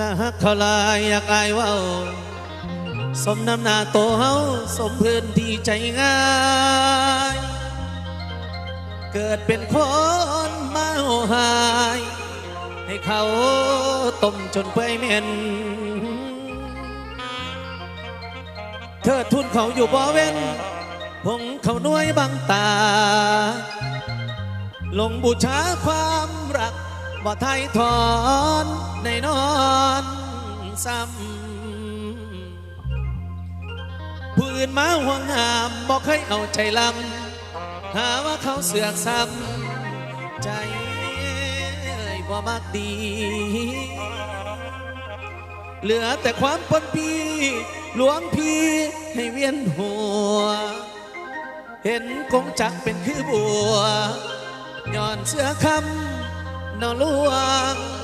ละหักเขาลายอยากอายว่าสมน้ำหน้าโตเฮาสมเพื่อนที่ใจง่าย เกิดเป็นคนมาหาย ให้เขาต้มจนเปื่อยเหม็นเธอทุนเขาอยู่บ่เว้นพงเขาน้วยบางตา ลงบูชาความรัก บ่ไทยถอนในนอนซ้ำผู้อื่นมาห่วงหามบ่เคยเอาใจลำหาว่าเขาเสือกซ้ำใจบ่มากดี เหลือแต่ความปนปีหลวงพี่ให้เวียนหัว เห็นคงจักเป็นคือบัวย้อนเสื้อคำ นอหลวง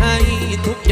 ให้ทุกอย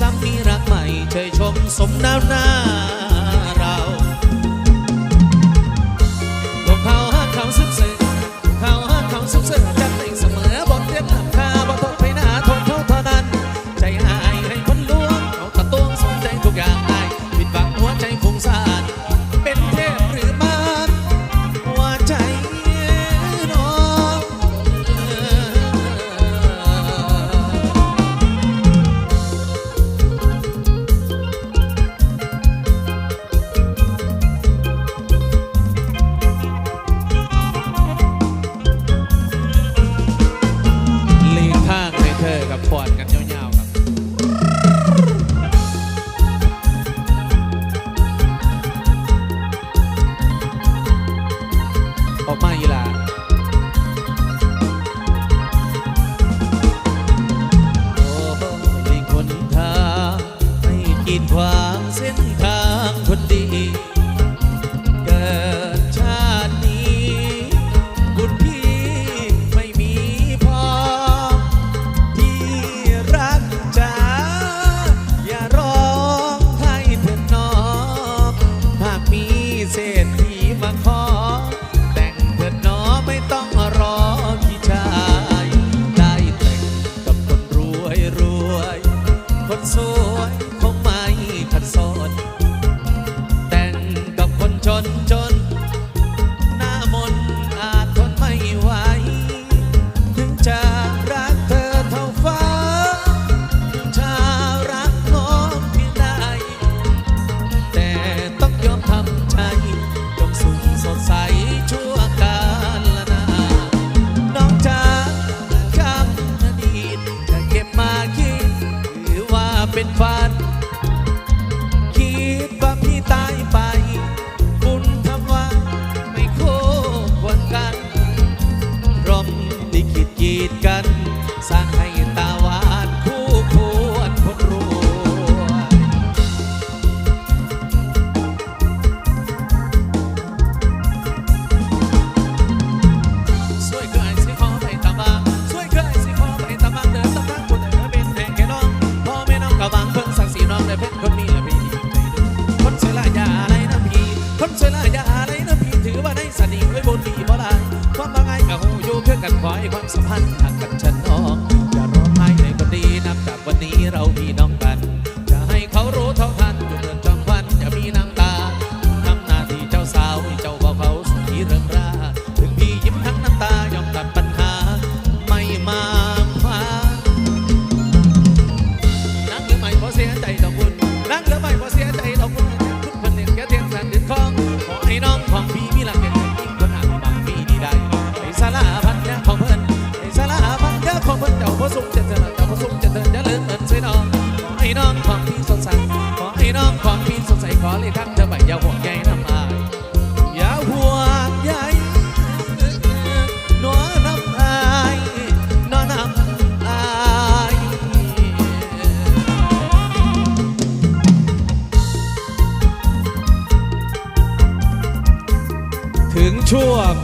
ซ้ำที่รักใหม่เชยชมสมน้ำหน้า podcast.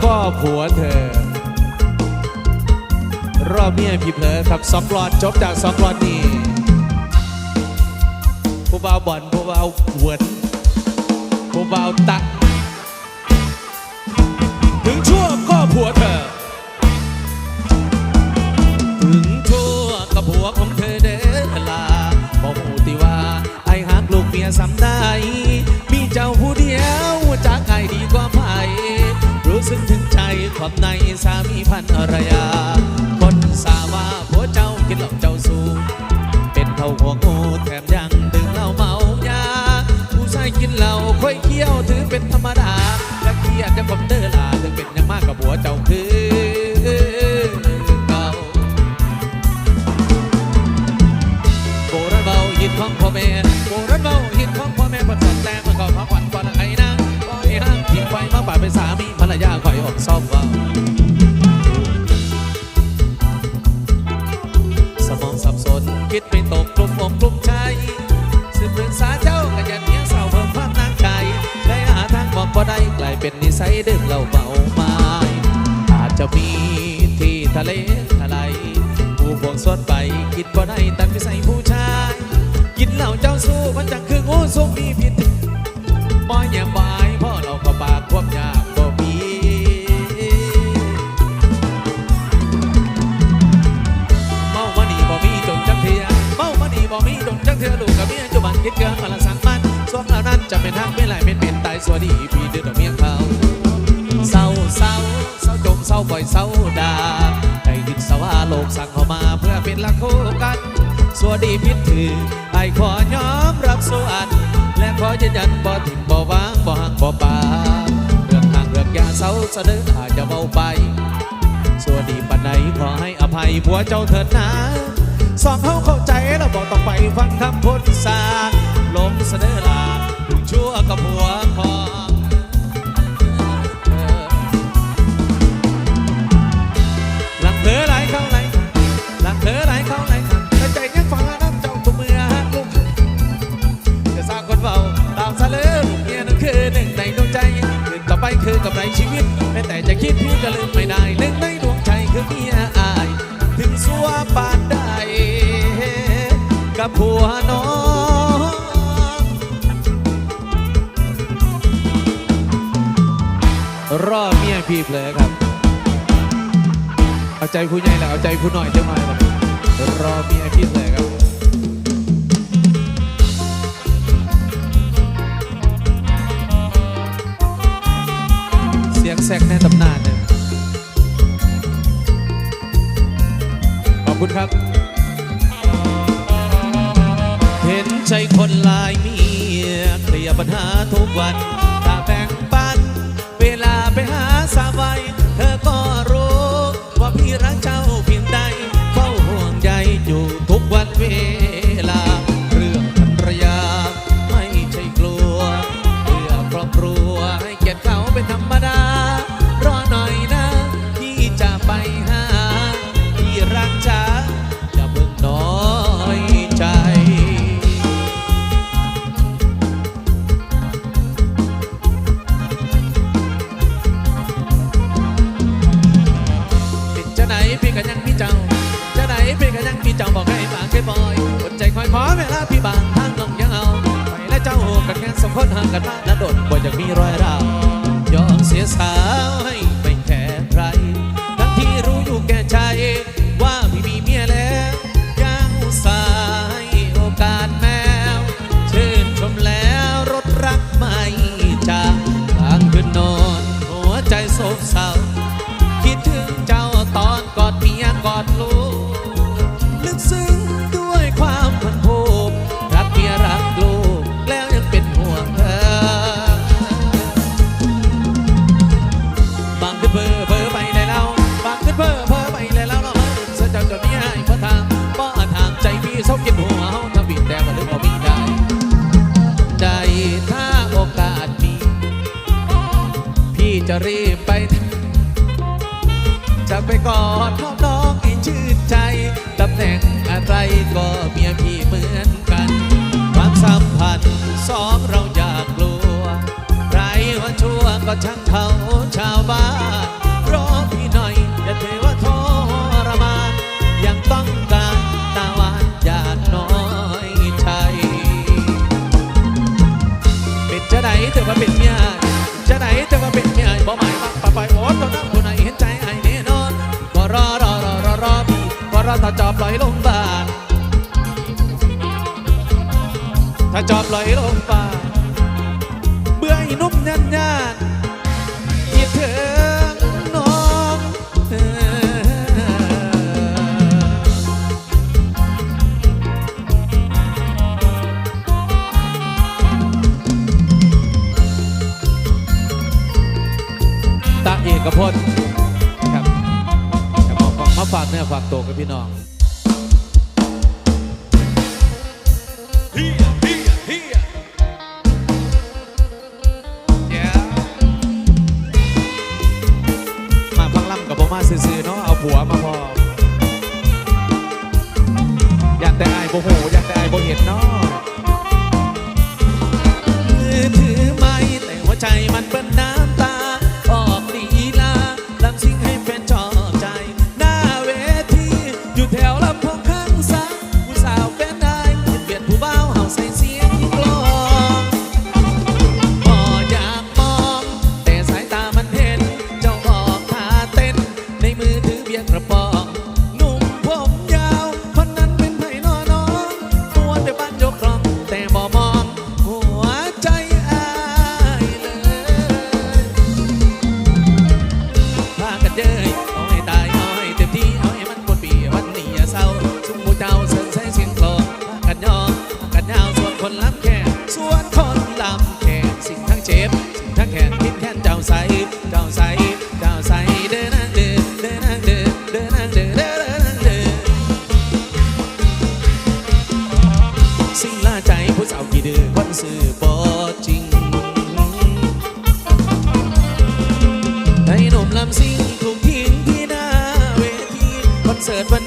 พ่อผัวเธอ รอบเนี้พี่เพลอครับสองกลอนจบจากสองกลอนนี่ผู้บ่าวบ่อนผู้บ่าวหวนผู้บ่าวตัก ถึงชั่วก็ผัวเธอ ซึ้งถึงใจความในสามีพันรยา ตัวดีพี่เดือดเมียเขาเศร้าเศร้าเศร้าจมเศร้าปล่อยเศร้าดาได้ยินสว่าโลกสั่งเขามาเพื่อเป็นลักคู่กันสัวดีพิษถือไอขอยอมรับสวนและขอยืนยันบ่ถิ่มบ่วางบ่หักบ่ปาเรื่องทางเรื่องยาเศร้าเสนออาจจะเบาไปสวัสดีปันไหนขอให้อภัยผัวเจ้าเถิดนะสองเขาเข้าใจแล้วบอกต้องไปฟังคำพ้นสาลมเสนอลา ยักแซกในตำนานเนี่ยขอบคุณครับ เห็นใจคนลายมียเคลียร์ปัญหาทุกวันตาแบ่งปัน เวลาไปหาสาวไวเธอก็รู้ ว่าพี่รักเจ้า จะมาเป็นเมียจะไหนจะมาเป็นเมียบ่หมายมากปะไปโอดต้องนั่งคนไหนเห็นใจไอ้แน่นอนบ่รอรอรอรอรอพี่บอรอถ้าจอบลอยลงบ่าถ้าจอบลอยลงบ่าเบื่อไอ้นุ่มเยันย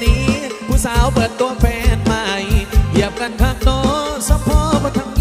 นี้ ผู้สาวเปิดตัวแฟนใหม่เหยียบกันทักโนสะพอมาทั้ง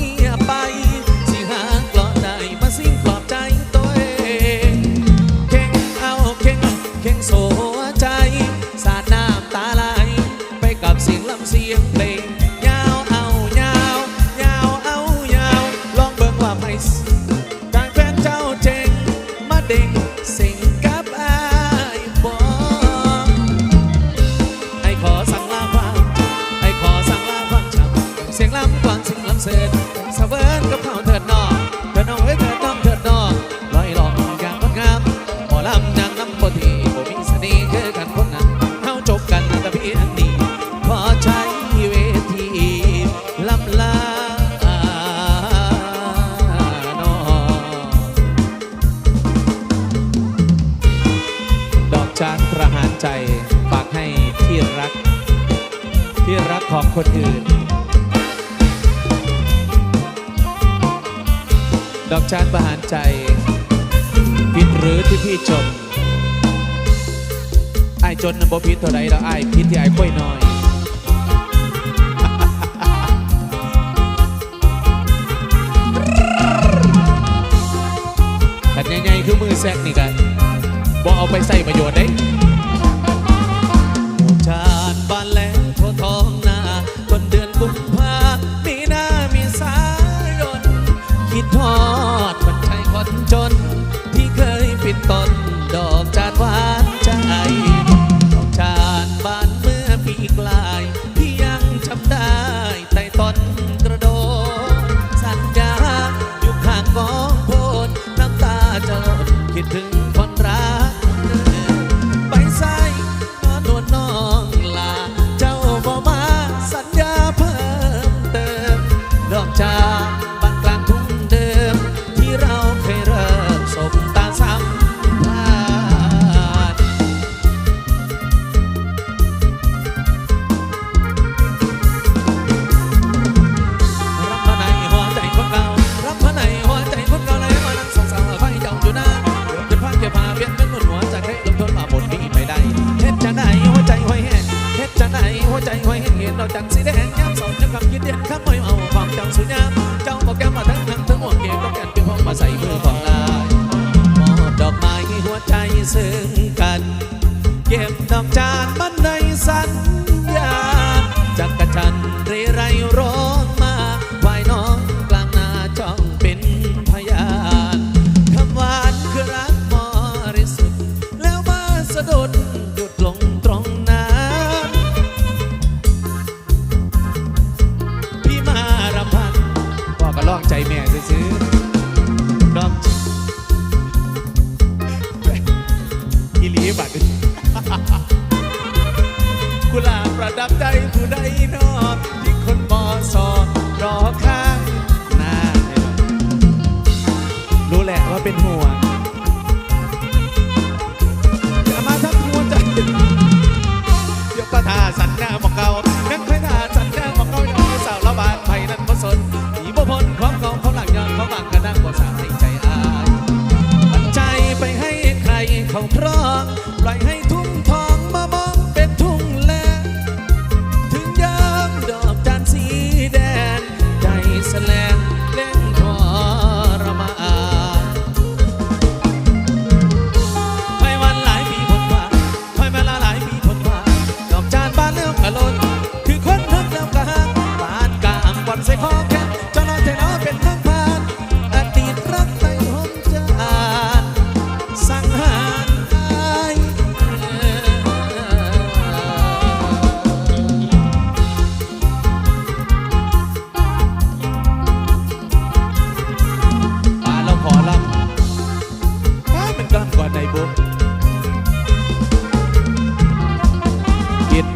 คนอื่น ดอกจานประหารใจพิดหรือที่พี่จนไอ้จนน้ำบ่พิษเท่าไรแล้วไอ้พิษที่ไอ้ค่อยน้อยแต่ใหญ่ๆคือมือแซกนี่กันบ่เอาไปใส่ประโยชน์ได้ ของพระปล่อยให้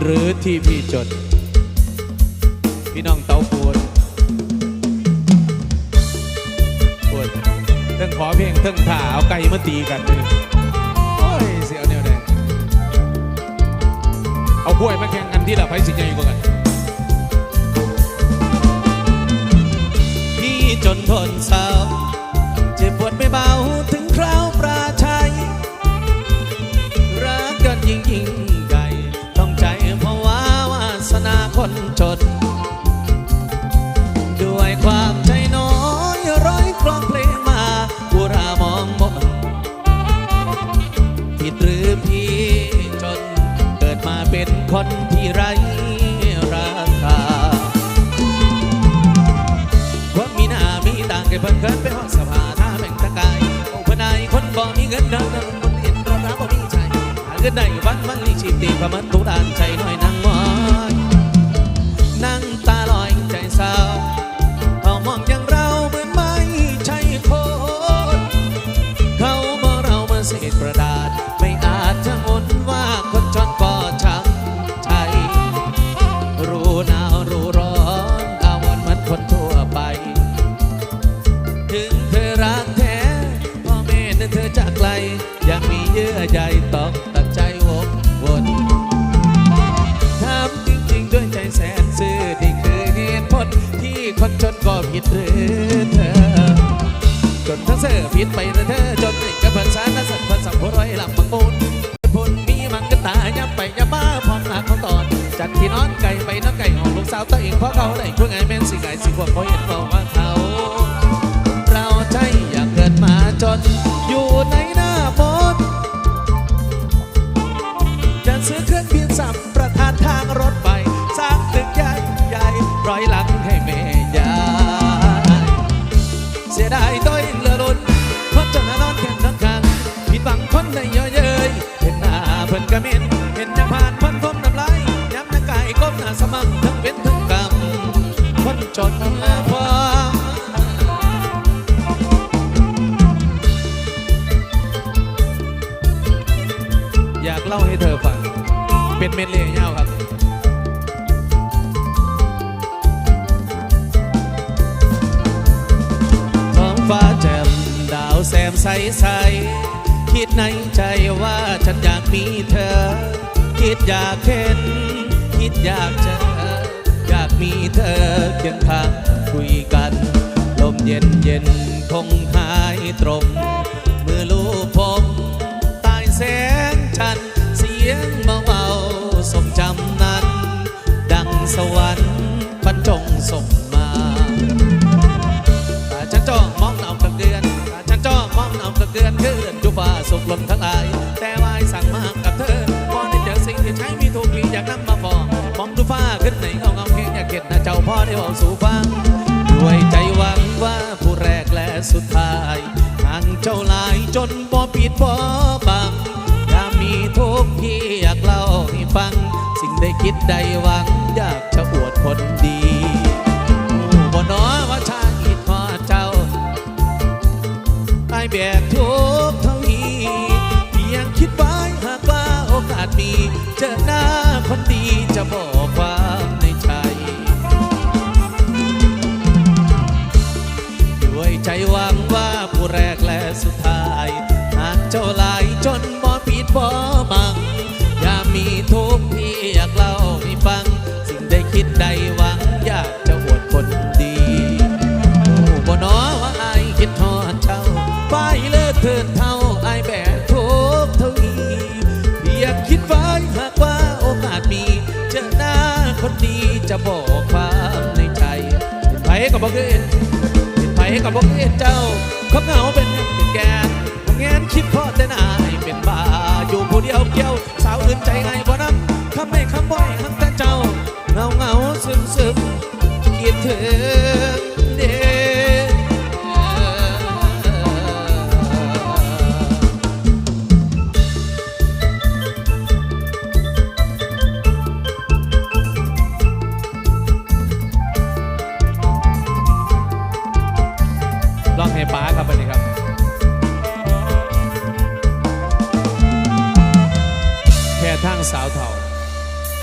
รือที่พี่จด พี่น้องเตาปูนปูนเทิงขอเพลงเทิงถ่าเอาไก่มาตีกันเลยโอ้ยเสียวแนวแดงเอากล้วยมาแข่งกันที่ละไพสิใหญ่กว่ากัน พี่จนทนเศร้าเจ็บปวดไม่เบาถึง ประมันทุกด้านใจน้อยนั่งมอยนั่งตาลอยใจเศร้าเขามองอย่างเราเหมือนไม่ใช่คนเขาบอกเรามาเศษกระดาษ ไม่อาจจะงนว่าคนจนก็ช้ำใจ รู้หนาวรู้ร้อนอาวันเหมือนคนทั่วไป ถึงเธอรักแท้พ่อแม่นั้นเธอจากไกลยังมีเยื่อใยตอกตั ผิดหรือเธอ จนทั้งเสือผิดไปเลยเธอ จนติดกับเพิ่นสารนัสันเพิ่นสัมผัสร้อยลำบังปูนพุนมีมังกตายับไปยับมาพร้อมหนักของตอน จัดที่นอนไก่ไปนอนไก่หองลูกสาวตัวเองเพราะเขาได้ช่วยไงแม่นสิไก่สิพวกเขาเห็น อยากเห็น คิดอยากเจออยากมีเธอเคียงข้างคุยกัน ลมเย็นเย็นคงหายตรงมือลูบผมใตายแสงจันเสียงเบาๆสมจำนั้น ดังสวรรค์บรรจงส่งมาตาฉันจ้องมองเอากระเกือนตาฉันจ้องมองเอากระเกือนเกือนจุฟ้าสุกลนทั้งหลาย ขึ้นในเงาเงาเพียงอยากเห็นหน้าเจ้าพ่อได้บอกสู่ฟังด้วยใจหวังว่าผู้แรกและสุดท้ายทางเจ้าหลายจนบ่ผิดบ่บังถ้ามีทุกข์ที่อยากเล่าให้ฟัง สิ่งได้คิดได้หวังอยากจะอวดคนดีบ่น้อว่าชาติพอเจ้าไอายแบกทุกข์เท่านี้เพียงคิดไว้หากว่าโอกาสมีเจอหน้าคนดีจะบอกควา ใจหวังว่าผู้แรกและสุดท้ายหากเจ้าหลายจนบ่ปิดบ่บังอย่ามีทุกข์ที่อยากเล่าให้ฟัง สิ่งได้คิดได้หวังอยากจะอวดคนดีโอ้บ่นอว่าอายคิดทอดเจ้าไปเลิกเถิดเท่าอายแบกทุกเท่านี้อยากคิดไว้หากว่าโอกาสมีเจอหน้าคนดีจะบอกความในใจไผก็บอกคือเห็น เห็นไผก็บอกคือเห็นเจ้าความเหงาเป็นเป็นแกนผมแงนคิดพอแต่นายเป็นบ้าอยู่ผู้เดียวเกี่ยว สาวอื่นใจไงบ่นับคำไม่คำบ่อยคำแต่เจ้าเหงาเหงาซึมซึมคิดถึง